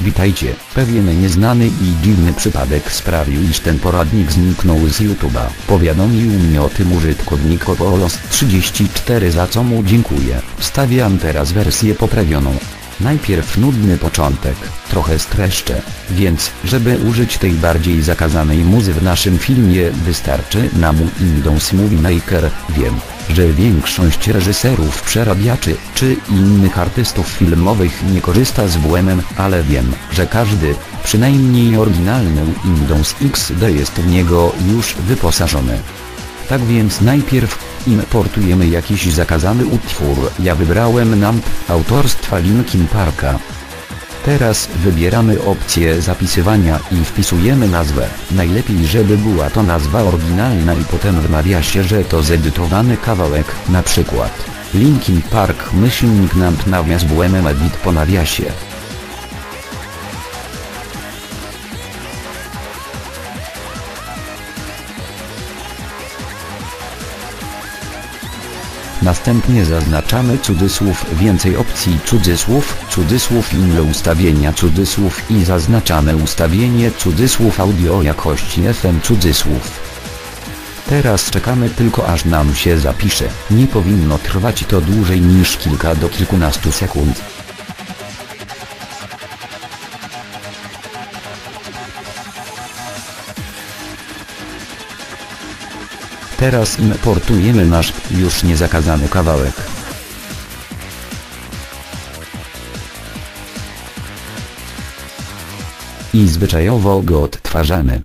Witajcie. Pewien nieznany i dziwny przypadek sprawił iż ten poradnik zniknął z YouTube'a. Powiadomił mnie o tym użytkownik Opolos34 za co mu dziękuję. Wstawiam teraz wersję poprawioną. Najpierw nudny początek, trochę streszczę, więc żeby użyć tej bardziej zakazanej muzy w naszym filmie wystarczy nam Windows Movie Maker, wiem, że większość reżyserów przerabiaczy, czy innych artystów filmowych nie korzysta z WM, ale wiem, że każdy, przynajmniej oryginalny Windows XD jest w niego już wyposażony. Tak więc najpierw importujemy jakiś zakazany utwór. Ja wybrałem NAMP autorstwa Linkin Parka. Teraz wybieramy opcję zapisywania i wpisujemy nazwę. Najlepiej żeby była to nazwa oryginalna i potem w nawiasie, że to zedytowany kawałek, na przykład Linkin Park myślnik NAMP nawias WMM edit po nawiasie. Następnie zaznaczamy cudzysłów więcej opcji cudzysłów, cudzysłów inne ustawienia cudzysłów i zaznaczamy ustawienie cudzysłów audio jakości FM cudzysłów. Teraz czekamy tylko aż nam się zapisze. Nie powinno trwać to dłużej niż kilka do kilkunastu sekund. Teraz importujemy nasz, już niezakazany kawałek. I zwyczajowo go odtwarzamy.